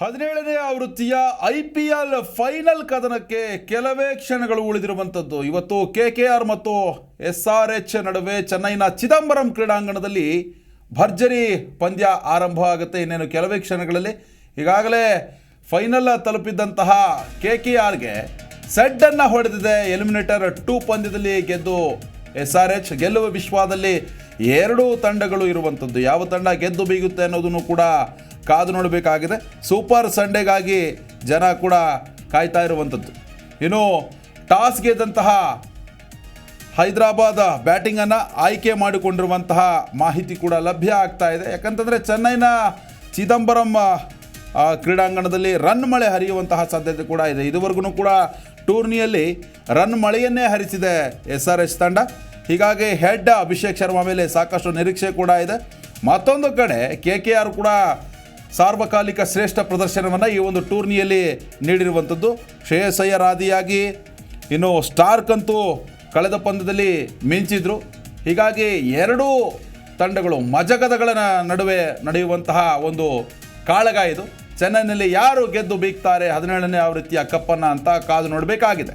ಹದಿನೇಳನೇ ಆವೃತ್ತಿಯ I P L final ಕದನಕ್ಕೆ ಕೆಲವೇ ಕ್ಷಣಗಳು ಉಳಿದಿರುವಂಥದ್ದು. ಇವತ್ತು ಕೆ ಕೆ ಆರ್ ಮತ್ತು ಎಸ್ ಆರ್ ಎಚ್ ನಡುವೆ ಚೆನ್ನೈನ ಚಿದಂಬರಂ ಕ್ರೀಡಾಂಗಣದಲ್ಲಿ ಭರ್ಜರಿ ಪಂದ್ಯ ಆರಂಭ ಆಗುತ್ತೆ. ಇನ್ನೇನು ಕೆಲವೇ ಕ್ಷಣಗಳಲ್ಲಿ ಈಗಾಗಲೇ ಫೈನಲ್ ತಲುಪಿದ್ದಂತಹ ಕೆ ಕೆ ಆರ್ಗೆ ಸೆಡ್ಡನ್ನು ಹೊಡೆದಿದೆ. ಎಲಿಮಿನೇಟರ್ ಟೂ ಪಂದ್ಯದಲ್ಲಿ ಗೆದ್ದು ಎಸ್ ಆರ್ ಎಚ್ ಗೆಲ್ಲುವ ವಿಶ್ವದಲ್ಲಿ ಎರಡೂ ತಂಡಗಳು ಇರುವಂಥದ್ದು. ಯಾವ ತಂಡ ಗೆದ್ದು ಬೀಗುತ್ತೆ ಅನ್ನೋದನ್ನು ಕೂಡ ಕಾದು ನೋಡಬೇಕಾಗಿದೆ. ಸೂಪರ್ ಸಂಡೇಗಾಗಿ ಜನ ಕೂಡ ಕಾಯ್ತಾ ಇರುವಂಥದ್ದು. ಇನ್ನು ಟಾಸ್ ಗೆದ್ದಂತಹ ಹೈದರಾಬಾದ್ ಬ್ಯಾಟಿಂಗನ್ನು ಆಯ್ಕೆ ಮಾಡಿಕೊಂಡಿರುವಂತಹ ಮಾಹಿತಿ ಕೂಡ ಲಭ್ಯ ಆಗ್ತಾ ಇದೆ. ಯಾಕಂತಂದರೆ ಚೆನ್ನೈನ ಚಿದಂಬರಂ ಕ್ರೀಡಾಂಗಣದಲ್ಲಿ ರನ್ ಮಳೆ ಹರಿಯುವಂತಹ ಸಾಧ್ಯತೆ ಕೂಡ ಇದೆ. ಇದುವರೆಗೂ ಕೂಡ ಟೂರ್ನಿಯಲ್ಲಿ ರನ್ ಮಳೆಯನ್ನೇ ಹರಿಸಿದೆ ಎಸ್ ಆರ್ ಎಸ್ ತಂಡ. ಹೀಗಾಗಿ ಹೆಡ್ ಅಭಿಷೇಕ್ ಶರ್ಮಾ ಮೇಲೆ ಸಾಕಷ್ಟು ನಿರೀಕ್ಷೆ ಕೂಡ ಇದೆ. ಮತ್ತೊಂದು ಕಡೆ ಕೆ ಕೆ ಆರ್ ಕೂಡ ಸಾರ್ವಕಾಲಿಕ ಶ್ರೇಷ್ಠ ಪ್ರದರ್ಶನವನ್ನು ಈ ಒಂದು ಟೂರ್ನಿಯಲ್ಲಿ ನೀಡಿರುವಂಥದ್ದು. ಶ್ರೇಯಸ್ ಅಯ್ಯರ್ ಆದಿಯಾಗಿ ಇನ್ನು ಸ್ಟಾರ್ಕ್ ಅಂತೂ ಕಳೆದ ಪಂದ್ಯದಲ್ಲಿ ಮಿಂಚಿದ್ರು. ಹೀಗಾಗಿ ಎರಡೂ ತಂಡಗಳು ಮಜಗದಗಳ ನಡುವೆ ನಡೆಯುವಂತಹ ಒಂದು ಕಾಳಗ ಇದು. ಚೆನ್ನೈನಲ್ಲಿ ಯಾರು ಗೆದ್ದು ಬೀಗ್ತಾರೆ ಹದಿನೇಳನೇ ಆವೃತ್ತಿಯ ಕಪ್ಪನ್ನು ಅಂತ ಕಾದು ನೋಡಬೇಕಾಗಿದೆ.